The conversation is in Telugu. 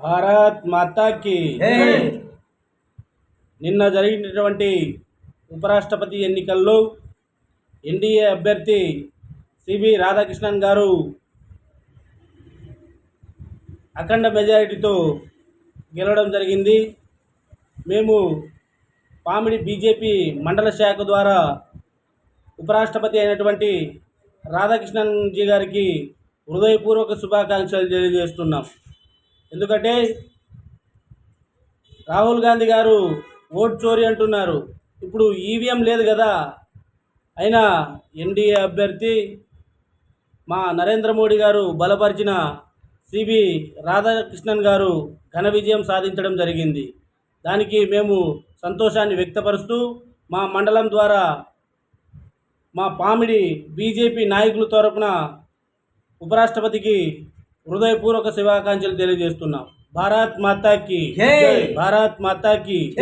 భారత్ మాతాకి. నిన్న జరిగినటువంటి ఉపరాష్ట్రపతి ఎన్నికల్లో ఎన్డీఏ అభ్యర్థి సిబి రాధాకృష్ణన్ గారు అఖండ మెజారిటీతో గెలవడం జరిగింది. మేము పామిడి బీజేపీ మండల శాఖ ద్వారా ఉపరాష్ట్రపతి అయినటువంటి రాధాకృష్ణన్ జీ గారికి హృదయపూర్వక శుభాకాంక్షలు తెలియజేస్తున్నాం. ఎందుకంటే రాహుల్ గాంధీ గారు ఓట్ చోరీ అంటున్నారు. ఇప్పుడు ఈవీఎం లేదు కదా. అయినా ఎన్డీఏ అభ్యర్థి మా నరేంద్ర మోడీ గారు బలపరిచిన సిబి రాధాకృష్ణన్ గారు ఘన విజయం సాధించడం జరిగింది. దానికి మేము సంతోషాన్ని వ్యక్తపరుస్తూ మా మండలం ద్వారా మా పామిడి బీజేపీ నాయకుల తరపున ఉపరాష్ట్రపతికి హృదయపూర్వక శుభాకాంక్షలు తెలియజేస్తున్నాం. భారత్ మాతాకి. భారత్ మాతాకి